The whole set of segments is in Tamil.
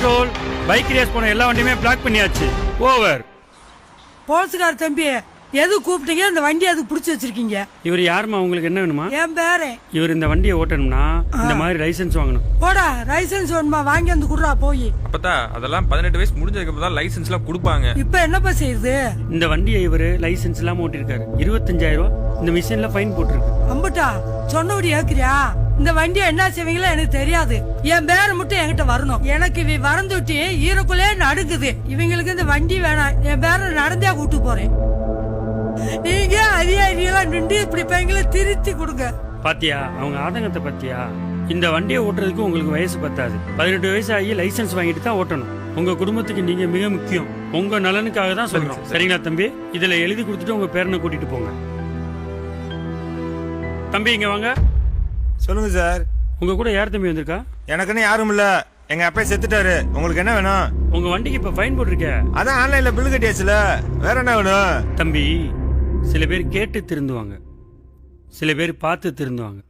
பெட்ரோல் பைக் ரேஸ் போன எல்லா வண்டியுமே பிளாக் பண்ணியாச்சு. ஓவர் போலீஸ்கார் தம்பி எது கூப்பிட்டீங்க? இந்த வண்டி அதுக்கு பிடிச்சி வச்சிருக்கீங்க? இவர் யாருமா உங்களுக்கு என்ன வேணுமா? என் பேரே. இவர் இந்த வண்டியை ஓட்டணும்னா இந்த மாதிரி லைசென்ஸ் வாங்கணும். போடா லைசன்ஸ் வேணுமா? வாங்கி வந்து குடுறா போய். அப்பதா அதெல்லாம் பதினெட்டு வயசு முடிஞ்சதுக்கு அப்புறம் தான் லைசன்ஸ் எல்லாம் கொடுப்பாங்க இப்ப என்னப்பா செய்யுது? இந்த வண்டியை இவர் லைசென்ஸ் இல்லாம ஓட்டிருக்காரு இருபத்தஞ்சாயிரம் ரூபாய் இந்த மிஷின்ல ஃபைன் போட்டிருக்கு. அம்பட்டா சொன்னபடி ஏக்குறியா இந்த வண்டியை என்ன செய்வீங்களோ எனக்கு தெரியாது. என் பேரை மட்டும் என்கிட்ட வரணும். எனக்கு இவ வரந்துட்டி ஈரக்குள்ளே நடுக்குது இவங்களுக்கு இந்த வண்டி வேணாம். என் பேரை நடந்தே கூட்டு போறேன். நீங்க அதிகாரிகளா நின்று இப்படி பையங்களை திருத்தி கொடுங்க. பாத்தியா அவங்க ஆதங்கத்தை பத்தியா? இந்த வண்டியை ஓட்டுறதுக்கு உங்களுக்கு வயசு பத்தாது. பதினெட்டு வயசு ஆகி லைசென்ஸ் வாங்கிட்டு தான் ஓட்டணும். உங்க குடும்பத்துக்கு நீங்க மிக முக்கியம். உங்க நலனுக்காக தான் சொல்றோம். சரிங்களா தம்பி? இதுல எழுதி கொடுத்துட்டு உங்க பேரனை கூட்டிட்டு போங்க. தம்பி இங்க வாங்க. சொல்லுங்க சார். உங்க கூட யார் தம்பி வந்திருக்கா? எனக்குன்னு யாரும் இல்ல. எங்க அப்பா செத்துட்டாரு. உங்களுக்கு என்ன வேணும்? உங்க வண்டிக்கு இப்ப ஃபைன் போட்டிருக்க. அதான் ஆன்லைன்ல பில் கட்டியாச்சுல. வேற என்ன வேணும்? தம்பி சில பேர் கேட்டு திருந்துவாங்க. சில பேர் பார்த்து திருந்துவாங்க.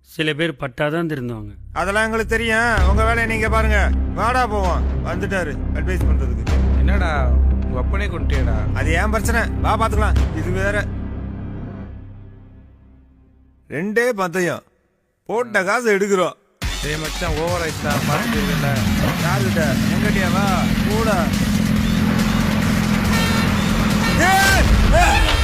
சில பேர் பட்டாதான் திருந்துவாங்க. அதெல்லாம் எங்களுக்கு தெரியும். உங்க வேலையை நீங்க பாருங்க. வாடா போவோம். வந்துட்டாரு. அட்வைஸ் பண்றதுக்கு. என்னடா உங்க அப்பனே கொண்டுட்டேடா. அது ஏன் பிரச்சனை? வா பாத்துக்கலாம். இது வேற. ரெண்டே பந்தயம். போட்ட காசு எடுக்கிறோம். சரி மச்சான் ஓவர் ஆயிடுச்சா பார்த்துருக்கல யாருகிட்ட எங்கிட்டயா வா கூட. ஏய்! ஏய்!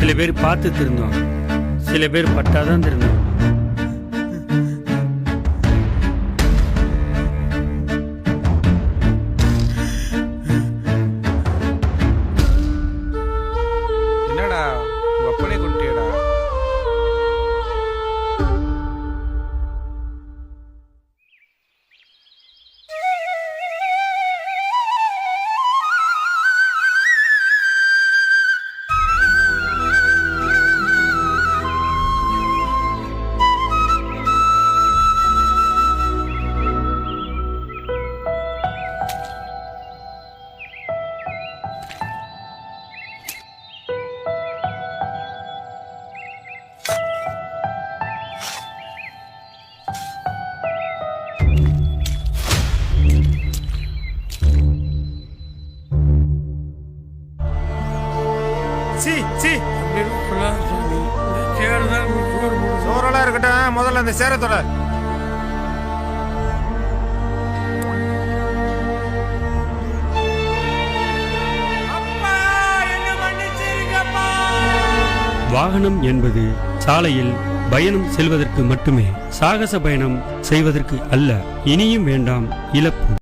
சில பேர் பார்த்து திருந்தோம். சில பேர் பட்டாதான் திருந்தோம். C C. சோறெல்லாம் இருக்கட்டும். முதல்ல அந்த சேரத்தோட. வாகனம் என்பது சாலையில் பயணம் செல்வதற்கு மட்டுமே சாகச பயணம் செய்வதற்கு அல்ல இனியும் வேண்டாம் இழப்பு.